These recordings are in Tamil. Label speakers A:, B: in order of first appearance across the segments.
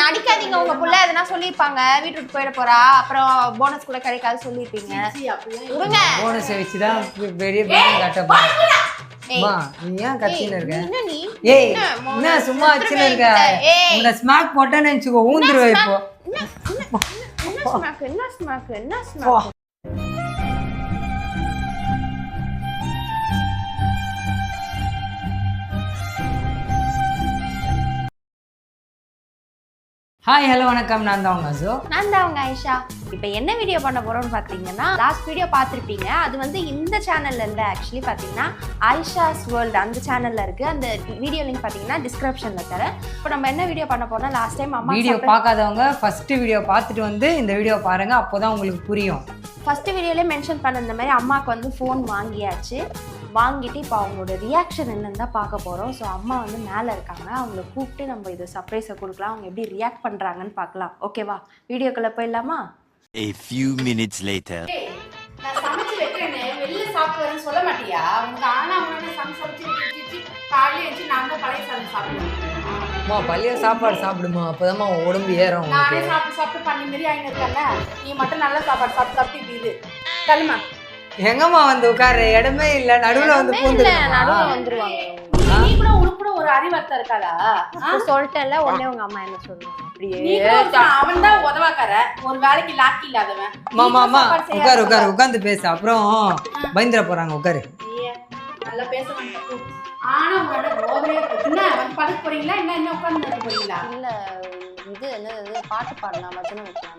A: நடிக்காதீங்க உங்க புள்ள எதனா சொல்லியிருப்பாங்க. வீட்டுக்கு போயிட போறா. அப்புறம் போனஸ் கூட கிடைக்காது சொல்லியிருப்பீங்க. விடுங்க
B: போனஸை வச்சு தான் பெரிய பெரிய நீ ஏன் இருக்க?
A: நீ?
B: ஏய்
A: என்ன
B: சும்மா வச்சுன்னு இருக்க. உன்னை ஸ்மாக் போட்டேன்னு நினச்சிக்கோ ஊந்துருவ இப்போ.
A: என்ன ஸ்மாக் என்ன ஸ்மாக் என்ன ஸ்மாக்
B: ஹாய் ஹலோ வணக்கம். நான் தான் உங்க அசோ
A: நான் தான் உங்க ஐஷா. இப்போ என்ன வீடியோ பண்ண போறோம்னு பார்த்தீங்கன்னா லாஸ்ட் வீடியோ பார்த்துருப்பீங்க. அது வந்து இந்த சேனல்ல இல்லை. ஆக்சுவலி பார்த்தீங்கன்னா ஐஷாஸ் வேர்ல்டு அந்த சேனல்ல இருக்கு. அந்த வீடியோ லிங்க் பார்த்தீங்கன்னா டிஸ்கிரிப்ஷன்ல தரேன். இப்போ நம்ம என்ன வீடியோ பண்ண போறோம் லாஸ்ட் டைம் அம்மா
B: வீடியோ பார்க்காதவங்க ஃபர்ஸ்ட் வீடியோ பார்த்துட்டு வந்து இந்த வீடியோ பாருங்க. அப்போதான் உங்களுக்கு புரியும்.
A: ஃபர்ஸ்ட் வீடியோலேயே மென்ஷன் பண்ண இந்த மாதிரி அம்மாவுக்கு வந்து ஃபோன் வாங்கியாச்சு. வாங்கிட்டு இப்போ அவங்களோட ரியாக்ஷன் என்னன்னு தான் பார்க்க போகிறோம் ஸோ அம்மா வந்து மேலே இருக்காங்க. அவங்கள கூப்பிட்டு நம்ம இது சர்ப்ரைஸை கொடுக்கலாம். அவங்க எப்படி ரியாக்ட் பண்ணுறாங்கன்னு பார்க்கலாம். ஓகேவா வீடியோக்குள்ளே போயிடலாமா?
C: A few minutes later.
D: நான் சமைச்சு வைக்கிறேன்னு வெளில சாப்பிட்டு வரேன்னு சொல்ல மாட்டியா? உனக்கு ஆனா அவனோட சமைச்சு சமைச்சு வச்சு வச்சு காலையில எழுந்து நான் தான் பழைய சாதம் சாப்பிடுவேன்.
B: அம்மா பழைய சாப்பாடு சாப்பிடுமா? அப்போதாம்மா உடம்பு ஏறும்
D: நானே
B: உனக்கு
D: சாப்பிட்டு சாப்பிட்டு பண்ணி மாரி ஆயின்னு இருக்கேன்ல. நீ மட்டும் நல்ல சாப்பாடு சாப்பிட்டு சாப்பிட்டு இப்படி இது. தள்ளுமா?
B: எங்கம்மா வந்து உட்காரு? இடமே இல்ல நடுவுல வந்து பூந்துருக்கா
A: நடுவில் வந்துருவாங்க.
D: நீ கூட உனக்கு கூட ஒரு அறிவார்த்தம் இருக்காதா?
A: இப்போ சொல்லிட்டேன்ல உடனே உங்க அம்மா என்ன சொல்லுவாங்க?
D: அவன் தான் உதவாக்கார. ஒரு வேலைக்கு லாக்கி இல்லாதவன்.
B: மாமா
D: செய்யாத
B: உட்காரு உட்காரு உட்காந்து பேசு. அப்புறம் பயந்துட போறாங்க உட்காரு.
D: நல்லா பேச மாட்டேன். ஆனா உங்களோட ஓவரே என்ன படுக்க போறீங்களா? என்ன என்ன உட்கார்ந்து இருக்க போறீங்களா?
A: இல்லை இது என்னது பாட்டு பாடலாம் பஜனை வைக்கலாம்.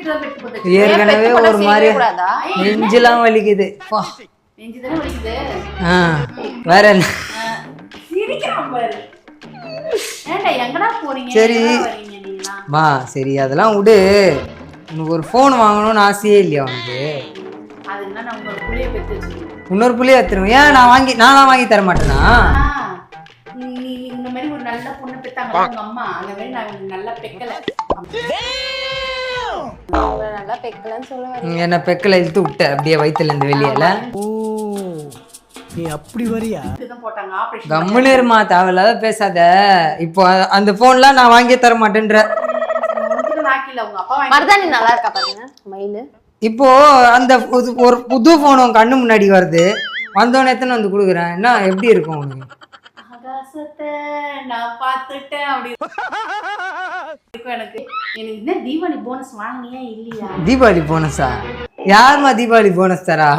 D: தான் பெட்டு போட்டு.
B: ஏற்கனவே ஒரு மாதிரி நெஞ்செல்லாம் வலிக்குது. வேற என்ன? சரி. மா சரி அதெல்லாம் விடு. உனக்கு ஒரு ஃபோன் வாங்கணும்னு ஆசையே இல்லையா உனக்கு? இன்னொரு புள்ளைய எடுத்துருவேன் ஏன் நான் வாங்கி நானா வாங்கி தர மாட்டேனா
D: நல்ல பொண்ணு பெத்தாங்க. உங்க அம்மா அந்த மாதிரி நான் நல்லா பெக்கல.
A: நல்லா பெக்கலன்னு சொல்ல வரீங்க.
B: ம், என்ன பெக்கில் இழுத்து விட்ட? அப்படியே வயித்துல இருந்து வெளியில
E: ஓ நீ அப்படி வரியா?
D: இதுதான் போட்டாங்க. ஆபரேஷன்
B: கம்முன்னு இருமா தேவையில்லாத பேசாத. இப்போ அந்த ஃபோன்லாம் நான் வாங்கியே தர மாட்டேன்ற.
D: வாங்கி
A: மருதாணி நல்லா இருக்கா பாருங்க மயிலு?
B: இப்போ அந்த புது- ஒரு புது ஃபோன் உன் கண்ணு முன்னாடி வருது. வந்தோடனே எத்தனை வந்து கொடுக்குறேன்? என்ன எப்படி இருக்கும் உனக்கு?
D: நான் பார்த்துட்டேன் அப்படி இருக்கும் எனக்கு. எனக்கு என்ன தீபாவளி போனஸ் வாங்கினியா இல்லையா?
B: தீபாவளி போனஸா யாரும்மா தீபாவளி போனஸ் தரா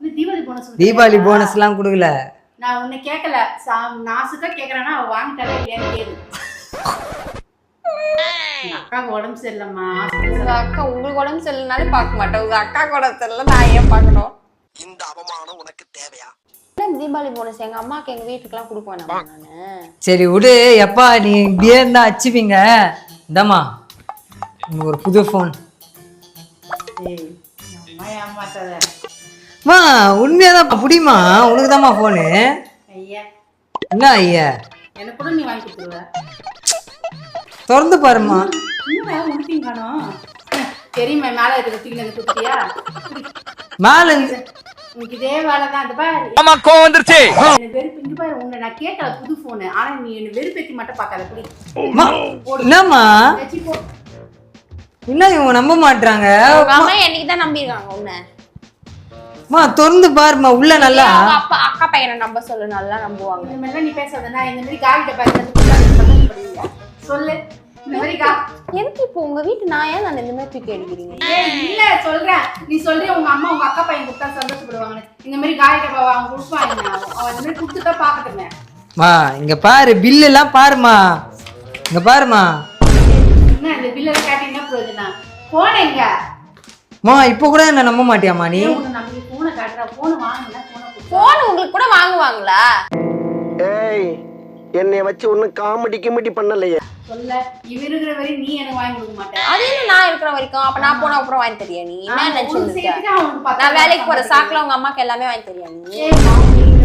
D: இந்த தீபாவளி போனஸ்
B: தீபாவளி போனஸ்லாம் கொடுக்கல.
D: நான் உன்னை கேட்கல சா- நாசுக்கா கேக்குறேன்னா அவ வாங்கிட்டாலே கேளு. எங்க அக்காவுக்கு உடம்பு சரியில்லைம்மா.
A: உங்க அக்கா உங்களுக்கு உடம்பு சரியில்லைனாலும் பார்க்க மாட்டேன். உங்க அக்கா கூட தெரியல நான் ஏன் பார்க்கணும்?
E: இந்த அவமானம் உனக்கு தேவையா?
A: தீபாவளி போனஸ் எங்க அம்மாக்கு எங்க வீட்டுக்குலாம் கொடுக்க வேணாம் நானு.
B: சரி விடு எப்பா நீ இப்படியே இருந்தா அச்சுவீங்க இந்தாம்மா உனக்கு ஒரு புது ஃபோன்
D: ஏய், அம்மா ஏமாத்தாத.
B: மா உண்மையாதான் புடிமா? உனக்கு தாம்மா ஃபோனு
D: ஐயா.
B: என்ன ஐயா?
D: எனக்கு கூட நீ வாங்கி கொடுத்துருவ.
B: திறந்து பாருமா
D: காணோம். தெரியுமா மேல இருக்கிற
B: மேல
D: உனக்கு இதே வேலை தான் அந்த பாரு.
C: ஆமா கோவம் வந்துருச்சு.
D: என்ன வெறுப்பு இங்க பாரு உன்னை நான் கேட்கல புது போனு ஆனா நீ என்ன வெறுப்பேத்தி மட்டும் பார்க்காத புடி.
B: என்னம்மா?
D: வச்சு போ.
B: என்ன இவங்க நம்ப மாட்றாங்க?
A: உங்க அம்மா என்னைக்கு தான் நம்பியிருக்காங்க உன்னை.
B: மா திறந்து பாருமா உள்ள நல்லா.
A: அவங்க அப்பா அக்கா பையனை நம்ப சொல்லு நல்லா நம்புவாங்க.
D: இந்த மாதிரிலாம் நீ பேசாத நான் இந்த மாதிரி காலி டப்பா பண்ணுவீங்க சொல்லு. இந்த மாதிரி கா
A: எதுக்கு இப்போ உங்க வீட்டு நான் ஏன் நான் இந்த மாதிரி தூக்கி அடிக்கிறீங்க
D: இல்ல சொல்றேன். நீ சொல்றிய உங்க அம்மா உங்க அக்கா பையன் கொடுத்தா சந்தோஷப்படுவாங்க இந்த மாதிரி காலி டப்பா அவங்க கொடுப்பாங்க அவன் இந்த மாதிரி கொடுத்துட்டா பாக்கட்டுமே
B: மா இங்க பாரு பில்லு எல்லாம் பாருமா. இங்க பாருமா.
D: என்ன இந்த பில்ல கேட்டீங்கன்னா பிரயோஜனம்? போன எங்க?
B: மா இப்போ கூட என்ன நம்ப மாட்டியாமா நீ?
D: உன்னை நம்பி போனை காட்டுற? போனை வாங்கினா போனை கொடு.
A: போன் உங்களுக்கு கூட வாங்குவாங்களா?
E: ஏய் என்னைய வச்சு ஒன்னும் காமெடி கிமெடி பண்ணலையே.
D: சொல்ல இவ இருக்கிற வரையும் நீ எனக்கு வாங்கி கொடுக்க மாட்டேன்
A: அது என்ன நான் இருக்கிற வரைக்கும்? அப்ப நான் போன அப்புறம் வாங்கி தரியா நீ? என்ன
D: பத்து
A: நான் வேலைக்கு போற சாக்குல உங்க அம்மாக்கு எல்லாமே வாங்கி தரியா நீ?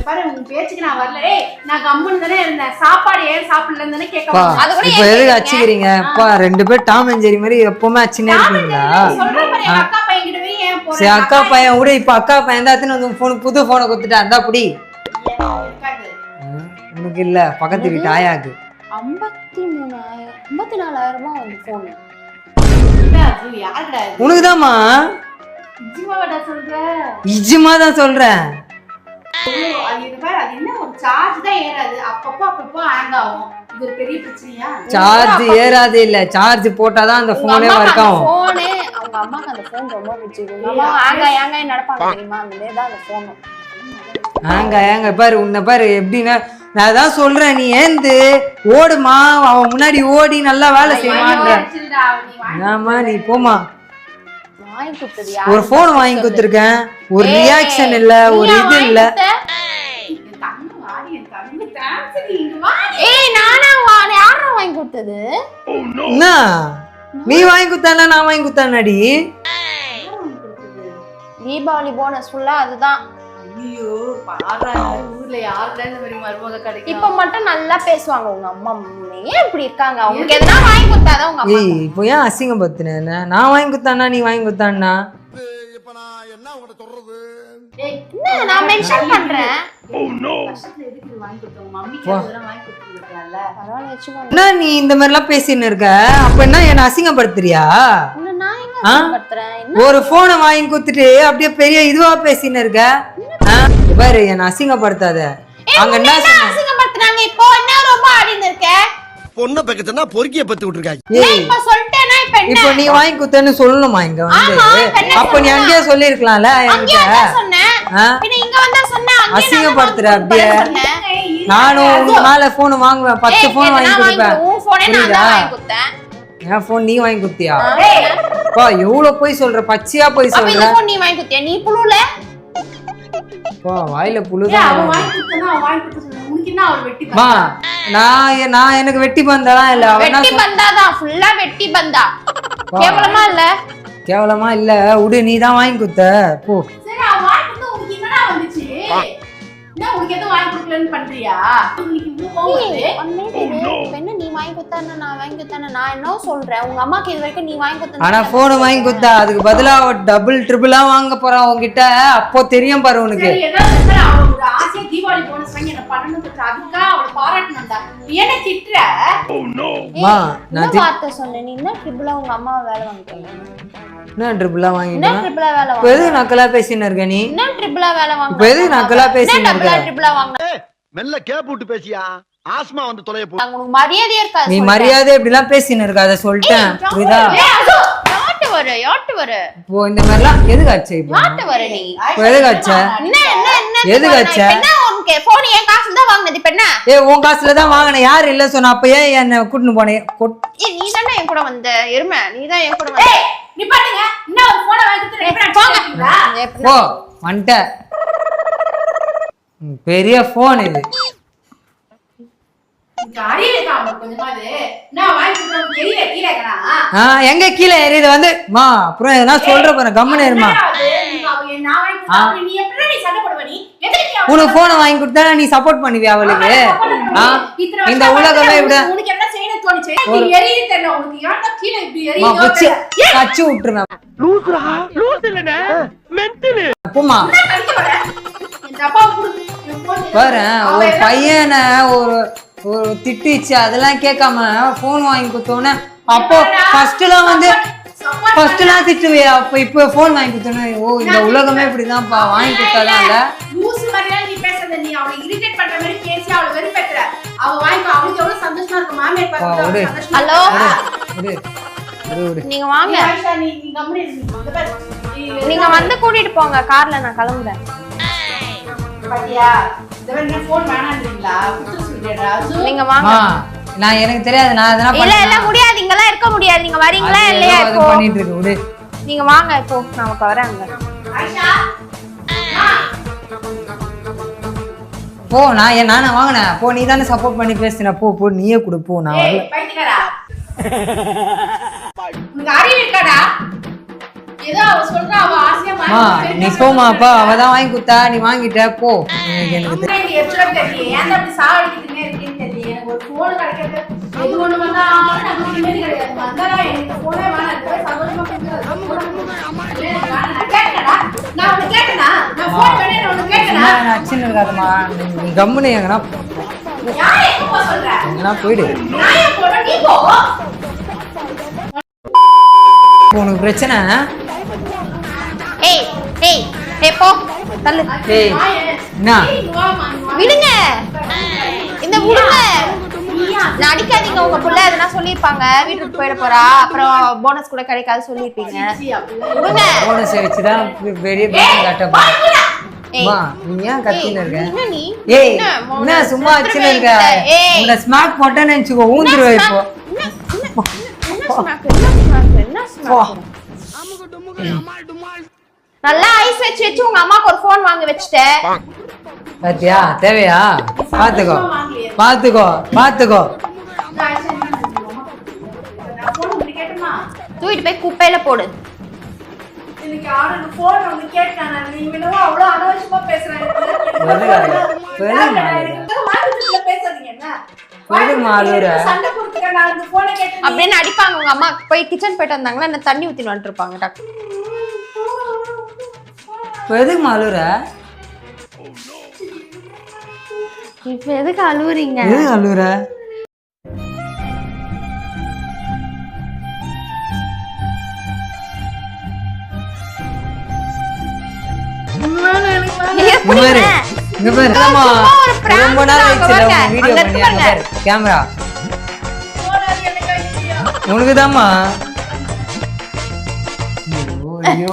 D: பாரு உன் பேச்சுக்கு நான் வரல. ஏய் நான் கம்முன்னு தானே இருந்தேன். சாப்பாடு ஏன் சாப்பிடலன்னு தானே கேட்க
B: பா
D: வந்தேன்.
A: அது கூட
B: இப்போ
A: ஏன்
B: எதுக்கு
A: கேக்குறீங்க?
B: அச்சுக்கிறீங்க அப்பா ரெண்டு பேர் டாம் அண்ட் ஜெரி மாதிரி எப்பவுமே அச்சுனே இருக்கீங்களா
D: அக்கா பையன் கிட்ட ஏன்
B: சரி அக்கா பையன் விடு இப்ப அக்கா பையன் தான் வந்து புது போனை கொடுத்துட்டா இருந்தா புடி
D: இருக்காது.
B: ம், உனக்கு இல்ல பக்கத்து வீட்டு ஆயாக்கு.
A: ஐம்பத்தி மூணாயிரம் ஐம்பத்தி நாலாயிரமா வந்து ஃபோனு?
B: உனக்குதாம்மா? நிஜமா தான் சொல்றேன்? சார்ஜ் ஏறாது. இல்ல. சார்ஜ் போட்டாதான் அந்த போனே ஒர்க் ஆகும்.
A: ஃபோனு அவங்க அம்மாக்கு அந்த ஃபோன் ரொம்ப பிடிச்சிருக்கு. அம்மா ஆங்க ஏங்க நடப்பாங்க தெரியுமா? அந்த மாதிரி தான் அந்த ஃபோனும்
B: ஆங்க ஏங்க பாரு உன்னை பாரு எப்படின்னா நான் தான் சொல்றேன் நீ ஏந்து ஓடுமா அவன் முன்னாடி ஓடி நல்லா வேலை
D: வாங்கி
B: ஆமா நீ போமா ஒரு போன் வாங்கி கொடுத்துருக்கேன். ஒரு ரியாக்ஷன் இல்ல ஒரு இது இல்ல. என்ன? நீ வாங்கி கொடுத்தானா நான் வாங்கி
D: கொடுத்தது?
A: தீபாவளி போனஸ் ஃபுல்லா அதுதான்.
D: ஐயோ, பாருடா, இந்த ஊர்ல யாருடா இந்த மாதிரி மருமக கிடைக்கும்?
A: இப்ப மட்டும் நல்லா பேசுவாங்க. உங்க அம்மா ஏன் இப்படி இருக்காங்க. உங்களுக்கு எதனா வாங்கி கொடுத்தாதான் உங்க அம்மா
B: ஏய் இப்போ ஏன் அசிங்கம் பத்துன நான் வாங்கி கொடுத்தானா நீ வாங்கி கொடுத்தானா
A: நான் மென்ஷன் பண்றேன்? வச்சுக்கோங்க
B: என்ன நீ இந்த மாதிரிலாம் பேசின்னு இருக்க? அப்ப என்ன என்ன அசிங்கப்படுத்துறியா? ஒரு போனை வாங்கி கொடுத்துட்டு அப்படியே பெரிய இதுவா பேசின்னு இருக்க? பாரு என்ன அசிங்கப்படுத்தாத. அங்க என்ன
A: அசிங்கப்படுத்துறாங்க? இப்போ என்ன ரொம்ப ஆடின்னு இருக்க
E: பொண்ணை பக்கத்துனா பொறுக்கிய பத்து விட்டுருக்காங்க.
A: இப்ப சொல்லிட்டேன்னா இப்ப என்ன?
B: இப்போ நீ வாங்கி கொடுத்தேன்னு சொல்லணுமா இங்க வந்து? அப்ப நீ அங்கேயே சொல்லிருக்கலாம்ல
A: அங்கேயே
B: என்கிட்ட?
A: சொன்னேன். இங்க வந்தா சொன்னா
B: அசிங்கப்படுத்துற அப்படியே. நானும் உனக்கு மேல போன் வாங்குவேன் பத்து போன் வாங்கி கொடுப்பேன். புரியுதா? என் போன் நீ வாங்கி கொடுத்தியா?
D: ஏய்,
B: பா எவ்வளவு போய் சொல்ற? பச்சையா போய் சொல்ற?
A: நீ வாங்கி கொடுத்தியா? நீ புழுல?
B: பா வாயில
D: வெட்டி
B: மா நான் நான் எனக்கு வெட்டி பந்தலாம் இல்ல.
A: வெட்டி full ஆ வெட்டி பந்தா. கேவலமா இல்ல?
B: கேவலமா இல்ல. விடு நீ தான் வாங்கி கொடுத்த. போ.
D: சரி அவன் வாங்கி கொடுத்தா உனக்கு என்னடா வந்துச்சு? என்ன உனக்கு எதுவும் வாங்கி கொடுக்கலன்னு பண்றியா? உனக்கு இவ்வளவு கோவம்
A: கொடுத்தான்னா நான் வாங்கி கொடுத்தான்னா நான் என்ன சொல்றேன். உங்க அம்மாக்கு இது வரைக்கும் நீ வாங்கி கொடுத்தா
B: ஆனா போன் வாங்கி கொடுத்தா அதுக்கு பதிலா டபுள் ட்ரிபிளா வாங்க போறான் உன்கிட்ட. அப்போ தெரியும் பாரு உனக்கு.
D: சரி ஏதாவது இருந்தாலும் அவ ஒரு ஆசையா தீபாவளி போனஸ் வாங்கி என்ன பண்ணணும் சொல்லிட்டு அதுக்காக அவளை பாராட்டணும்டா நீ என்ன திட்டுற?
B: மா
A: என்ன
B: நான்
A: வார்த்தை சொன்னேன் நீ என்ன ட்ரிபிளா உங்க அம்மா வேலை வாங்கிட்டீங்க
B: என்ன ட்ரிபிளா
A: என்ன
B: வாங்கிட்டேன்
A: ட்ரிபிளா வேலை
B: இப்போ
A: வாங்க
B: எதுக்கு நக்கலா பேசின்னு இருக்க நீ?
A: என்ன ட்ரிபிளா வேலை வாங்க
B: இப்ப எதுக்கு நக்கலா பேசின்னு இருக்க?
A: ட்ரிபிளா வாங்க
E: மெல்ல கேப் விட்டு பேசியா? ஆஸ்மா வந்து தொலைய போ
A: உனக்கு மரியாதையே இருக்காது
B: நீ. மரியாதை இப்படிலாம் பேசின்னு இருக்க அதை சொல்லிட்டேன். புரியுதா?
A: யார்கிட்ட வர யார்கிட்ட வர?
B: இப்போ இந்த மாதிரிலாம் எதுக்கு ஆச்சு இப்போ?
A: யார்கிட்ட வர நீ?
B: இப்போ எதுக்கு ஆச்ச?
A: என்ன என்ன என்ன
B: எதுக்கு அடிச்ச?
A: என்ன உனக்கு? போன் என் காசுல தான் வாங்கினது? இப்ப என்ன?
B: ஏ உன் காசுல தான் வாங்கினேன். யார் இல்ல சொன்ன அப்ப ஏன் என்ன கூட்டின்னு போனேன் கொட்-
A: ஏய் நீ தானே என் கூட வந்த எருமை. நீ தான் என் கூட வந்த.
D: ஏய் நீ பாட்டுங்க. இன்னும் ஒரு போனை வாங்கி கொடுத்து ரெண்டு பேரும்
A: போங்க.
B: போ வந்துட்ட. பெரிய போன் இது
D: உனக்கு அறிவு இருக்கா அவனுக்கு கொஞ்சமாவது என்ன வாங்கி கொடுத்தா தெரியல கீழே இருக்கனா
B: ஆ எங்க கீழே எரியுது வந்து? மா அப்புறம் எதனா சொல்ற
D: எதுக்கு நீ அவளை
B: உனக்கு போனை வாங்கி கொடுத்தா நீ சப்போர்ட் பண்ணுவியா அவளுக்கு? இந்த உலகமே இப்படி. குச்சி விட்டுருவேன். போமா
D: அடிக்க போற? என் அப்பாவை குடு. என் phone எடு.
B: பாரு ஒரு பையனை ஒரு திட்டிச்சு அதெல்லாம் கேட்காம போன் வாங்கி கொடுத்தோன்னே அப்போ ஃபர்ஸ்ட்லாம் வந்து ஃபர்ஸ்ட்லாம் திட்டுவியா அப்போ இப்போ ஃபோன் வாங்கி கொடுத்தோன்னே ஓ இந்த உலகமே இப்படிதான்ப்பா வாங்கி கொடுத்தாதான் இல்ல
D: லூசு மாதிரிலாம் நீ பேசாத. நீ அவளை irritate பண்ற மாதிரி பேசி அவளை வெறுப்பேத்துற. அவ வாங்கிக்கோ. அவளுக்கு எவ்வளவு சந்தோஷமா இருக்கும். மாமியார் பார்த்து
A: ஹலோ?
D: இருக்கா?
A: நீங்க வாங்க நீங்க வந்து கூட்டிட்டு போங்க கார்ல நான் கிளம்புறேன்
D: பாத்தியா? இந்த மாதிரி phone வேணான்றீங்களா?
A: நீங்க வாங்க.
B: நான் எனக்கு தெரியாது. நான் எதனா
A: இல்ல இல்ல? முடியாது. இங்கெல்லாம் இருக்க முடியாது. நீங்க வரீங்களா இல்லையா இப்போ?
B: பண்ணிட்டு இருக்கு. விடு.
A: நீங்க வாங்க இப்போ. நான் வரேன் அங்க.
D: ஆயிஷா?
B: போ நான் ஏன் நானே வாங்கினேன். போ நீ தானே சப்போர்ட் பண்ணி பேசுன. போ போ நீயே கொடு. போ நான்
D: ஏய்,
B: வரல. நீ
D: என்ன
B: போமா
D: சொல்றா?
B: அப்பா அவ தான் வாங்கி கொடுத்தா நீ வாங்கிட்ட போ. கம்முன்னு எங்கன்னா? எங்கன்னா போயிடு. உனக்கு பிரச்சனை?
A: ஏய் ஏய் போ. தள்ளு.
B: ஏய்? என்ன.
A: விடுங்க. இந்த விடுங்க. நான் அடிக்காதீங்க. உங்க புள்ள எதுனா சொல்லியிருப்பாங்க. வீட்டுக்கு போயிட போறா. அப்புறம் போனஸ் கூட கிடைக்காது சொல்லியிருப்பீங்க.
D: சீ, அப்படிலாம்
A: விடுங்க.
B: போனஸை வச்சுதான் பெ- பெரிய
A: ஏய் என்ன, என்ன
B: சும்மா வச்சுன்னு இருக்க. இந்த ஸ்மாக் போட்டேன்னு நினைச்சுக்கோ ஊந்துருவ இப்போ.
A: நல்லா ஐஸ் வச்சு வச்சு உங்க அம்மாக்கு ஒரு ஃபோன் வாங்கி வச்சுட்டேன்.
B: பாத்தியா? தேவையா? பாத்துக்கோ. பாத்துக்கோ. பாத்துக்கோ?
A: தூக்கிட்டு போய் குப்பையில போடு. அப்படின்னு அடிப்பாங்க. உங்க அம்மா போய் கிச்சன் போயிட்டு வந்தாங்கன்னா என்ன தண்ணி ஊத்தின்னு வந்துருப்பாங்க டக்கு.
B: இப்போ எதுக்கு அழுகுற
A: இப்ப எதுக்கு அழுவுறீங்க?
B: எதுக்கு
A: prank
B: ரொம்ப நாள் பாரு கேமரா
D: ஐயோ.